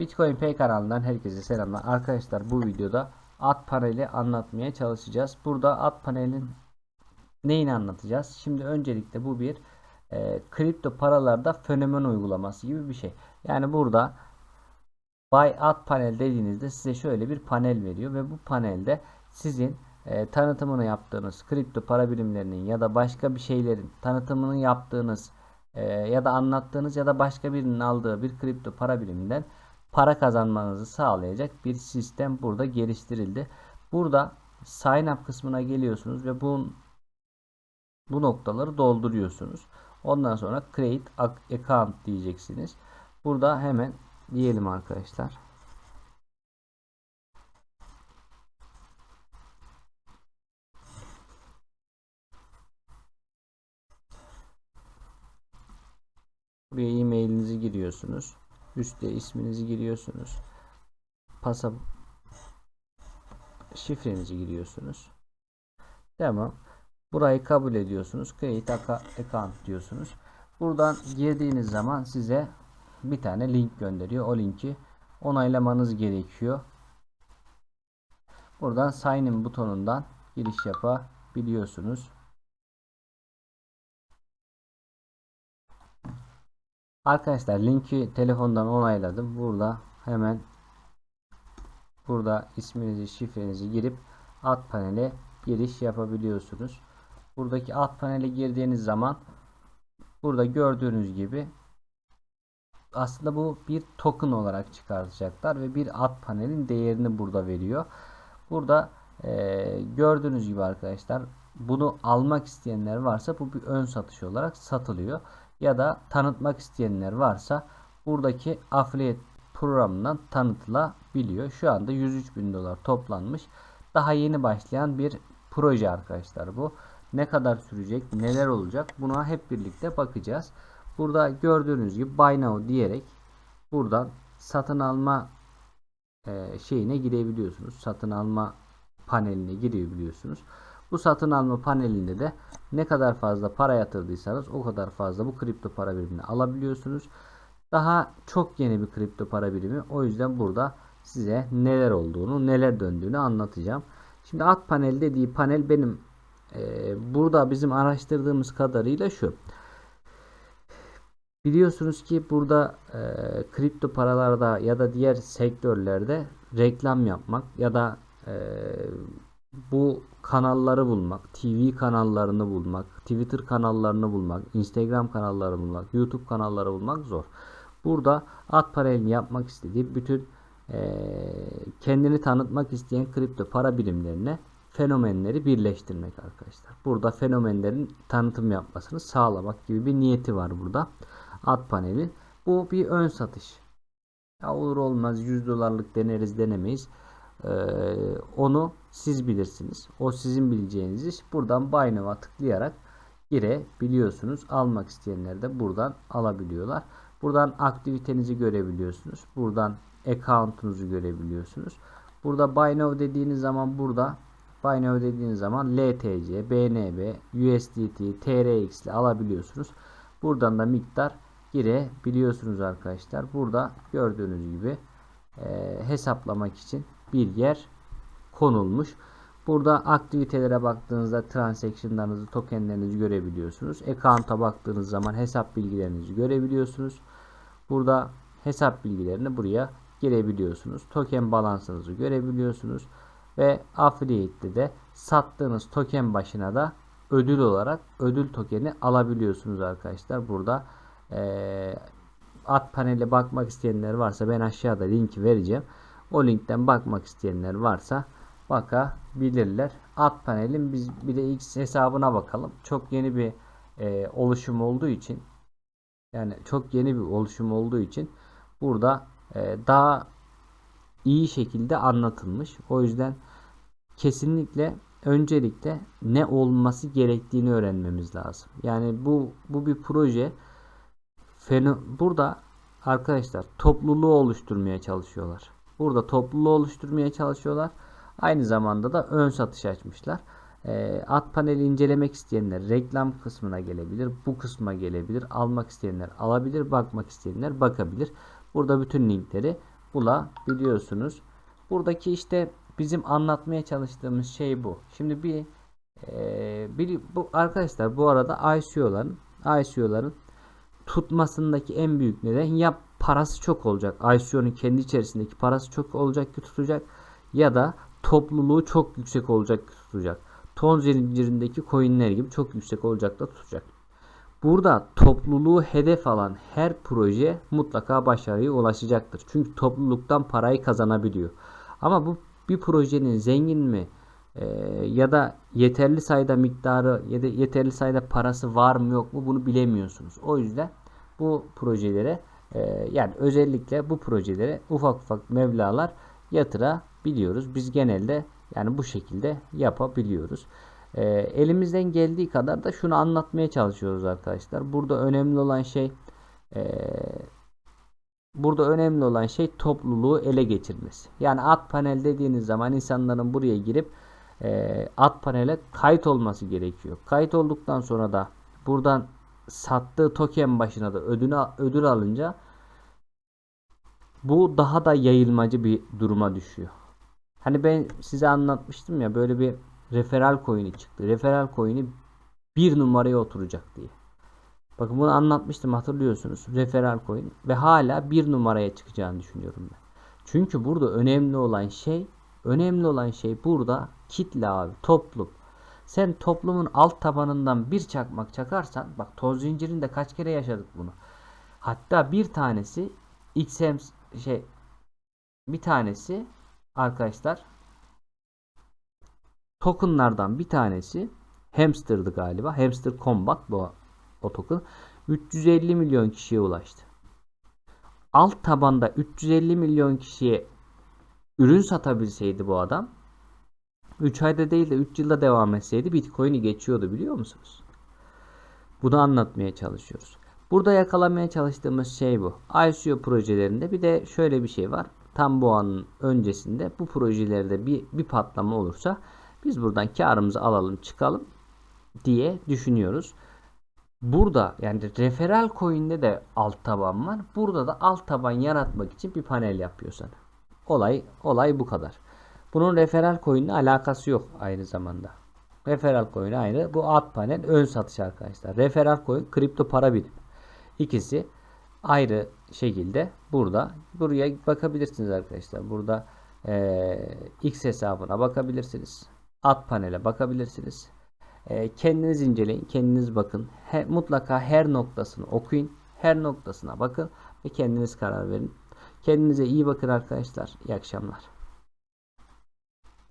Bitcoin Pay kanalından herkese selamlar. Arkadaşlar bu videoda at paneli anlatmaya çalışacağız. Burada at panelin neyini anlatacağız? Şimdi öncelikle bu bir e, kripto paralarda fenomen uygulaması gibi bir şey. Yani burada Buy at panel dediğinizde size şöyle bir panel veriyor ve bu panelde sizin e, tanıtımını yaptığınız kripto para birimlerinin ya da başka bir şeylerin tanıtımını yaptığınız e, ya da anlattığınız ya da başka birinin aldığı bir kripto para biriminden para kazanmanızı sağlayacak bir sistem burada geliştirildi. Burada sign up kısmına geliyorsunuz ve bu bu noktaları dolduruyorsunuz. Ondan sonra create account diyeceksiniz. Burada hemen diyelim arkadaşlar. Buraya e-mailinizi giriyorsunuz. Üste isminizi giriyorsunuz. Pasa şifrenizi giriyorsunuz. Tamam. Burayı kabul ediyorsunuz. Create account diyorsunuz. Buradan girdiğiniz zaman size bir tane link gönderiyor. O linki onaylamanız gerekiyor. Buradan sign in butonundan giriş yapabiliyorsunuz. Arkadaşlar linki telefondan onayladım. Burada hemen burada isminizi şifrenizi girip alt panele giriş yapabiliyorsunuz. Buradaki alt panele girdiğiniz zaman burada gördüğünüz gibi aslında bu bir token olarak çıkartacaklar ve bir alt panelin değerini burada veriyor. Burada e, gördüğünüz gibi arkadaşlar bunu almak isteyenler varsa bu bir ön satış olarak satılıyor. Ya da tanıtmak isteyenler varsa buradaki affiliate programından tanıtılabiliyor. Şu anda 103 bin dolar toplanmış. Daha yeni başlayan bir proje arkadaşlar bu. Ne kadar sürecek, neler olacak buna hep birlikte bakacağız. Burada gördüğünüz gibi Buy Now diyerek buradan satın alma e, şeyine girebiliyorsunuz. Satın alma paneline girebiliyorsunuz. Bu satın alma panelinde de ne kadar fazla para yatırdıysanız o kadar fazla bu kripto para birimini alabiliyorsunuz. Daha çok yeni bir kripto para birimi. O yüzden burada size neler olduğunu, neler döndüğünü anlatacağım. Şimdi alt panel dediği panel benim e, burada bizim araştırdığımız kadarıyla şu. Biliyorsunuz ki burada e, kripto paralarda ya da diğer sektörlerde reklam yapmak ya da e, bu kanalları bulmak, TV kanallarını bulmak, Twitter kanallarını bulmak, Instagram kanalları bulmak, YouTube kanalları bulmak zor. Burada at paralelini yapmak istediği bütün e, kendini tanıtmak isteyen kripto para birimlerine fenomenleri birleştirmek arkadaşlar. Burada fenomenlerin tanıtım yapmasını sağlamak gibi bir niyeti var burada. At paneli. Bu bir ön satış. Ya olur olmaz 100 dolarlık deneriz denemeyiz. Ee, onu siz bilirsiniz. O sizin bileceğiniz iş. Buradan Buy Now'a tıklayarak girebiliyorsunuz. Almak isteyenler de buradan alabiliyorlar. Buradan aktivitenizi görebiliyorsunuz. Buradan account'unuzu görebiliyorsunuz. Burada Buy Now dediğiniz zaman burada Buy Now dediğiniz zaman LTC, BNB, USDT, TRX ile alabiliyorsunuz. Buradan da miktar girebiliyorsunuz arkadaşlar. Burada gördüğünüz gibi e, hesaplamak için bir yer konulmuş. Burada aktivitelere baktığınızda transaction'larınızı, tokenlerinizi görebiliyorsunuz. Account'a baktığınız zaman hesap bilgilerinizi görebiliyorsunuz. Burada hesap bilgilerini buraya girebiliyorsunuz. Token balansınızı görebiliyorsunuz. Ve affiliate'de de sattığınız token başına da ödül olarak ödül tokeni alabiliyorsunuz arkadaşlar. Burada e, at panele bakmak isteyenler varsa ben aşağıda linki vereceğim. O linkten bakmak isteyenler varsa bakabilirler. At panelin biz bir de X hesabına bakalım. Çok yeni bir e, oluşum olduğu için yani çok yeni bir oluşum olduğu için burada e, daha iyi şekilde anlatılmış. O yüzden kesinlikle öncelikle ne olması gerektiğini öğrenmemiz lazım. Yani bu bu bir proje. Feno, burada arkadaşlar topluluğu oluşturmaya çalışıyorlar. Burada topluluğu oluşturmaya çalışıyorlar. Aynı zamanda da ön satış açmışlar. E, at paneli incelemek isteyenler reklam kısmına gelebilir. Bu kısma gelebilir. Almak isteyenler alabilir. Bakmak isteyenler bakabilir. Burada bütün linkleri bulabiliyorsunuz. Buradaki işte bizim anlatmaya çalıştığımız şey bu. Şimdi bir, e, bir bu arkadaşlar bu arada ICO'ların ICO'ların tutmasındaki en büyük neden ya parası çok olacak. ICO'nun kendi içerisindeki parası çok olacak ki tutacak ya da topluluğu çok yüksek olacak ki tutacak. Ton zincirindeki coinler gibi çok yüksek olacak da tutacak. Burada topluluğu hedef alan her proje mutlaka başarıya ulaşacaktır. Çünkü topluluktan parayı kazanabiliyor. Ama bu bir projenin zengin mi e, ya da yeterli sayıda miktarı ya da yeterli sayıda parası var mı yok mu bunu bilemiyorsunuz. O yüzden bu projelere e, yani özellikle bu projelere ufak ufak mevlalar yatırabiliyoruz. Biz genelde yani bu şekilde yapabiliyoruz. E, elimizden geldiği kadar da şunu anlatmaya çalışıyoruz arkadaşlar. Burada önemli olan şey e, burada önemli olan şey topluluğu ele geçirmesi. Yani at panel dediğiniz zaman insanların buraya girip e, at panele kayıt olması gerekiyor. Kayıt olduktan sonra da buradan sattığı token başına da ödül, ödül alınca bu daha da yayılmacı bir duruma düşüyor. Hani ben size anlatmıştım ya böyle bir referal coin'i çıktı. Referal coin'i bir numaraya oturacak diye. Bakın bunu anlatmıştım hatırlıyorsunuz. Referal coin ve hala bir numaraya çıkacağını düşünüyorum ben. Çünkü burada önemli olan şey önemli olan şey burada kitle abi toplum. Sen toplumun alt tabanından bir çakmak çakarsan bak toz zincirinde kaç kere yaşadık bunu. Hatta bir tanesi XM şey bir tanesi arkadaşlar tokenlardan bir tanesi Hamster'dı galiba. Hamster Combat bu o token. 350 milyon kişiye ulaştı. Alt tabanda 350 milyon kişiye ürün satabilseydi bu adam 3 ayda değil de 3 yılda devam etseydi Bitcoin'i geçiyordu biliyor musunuz? Bunu anlatmaya çalışıyoruz. Burada yakalamaya çalıştığımız şey bu. ICO projelerinde bir de şöyle bir şey var. Tam bu anın öncesinde bu projelerde bir, bir patlama olursa biz buradan karımızı alalım çıkalım diye düşünüyoruz. Burada yani referal coin'de de alt taban var. Burada da alt taban yaratmak için bir panel yapıyor. Olay olay bu kadar. Bunun referal coin ile alakası yok aynı zamanda. Referal coin ayrı. Bu alt panel ön satış arkadaşlar. Referal coin kripto para birim. İkisi ayrı şekilde burada. Buraya bakabilirsiniz arkadaşlar. Burada e, X hesabına bakabilirsiniz. Alt panele bakabilirsiniz. E, kendiniz inceleyin. Kendiniz bakın. He, mutlaka her noktasını okuyun. Her noktasına bakın ve kendiniz karar verin. Kendinize iyi bakın arkadaşlar. İyi akşamlar.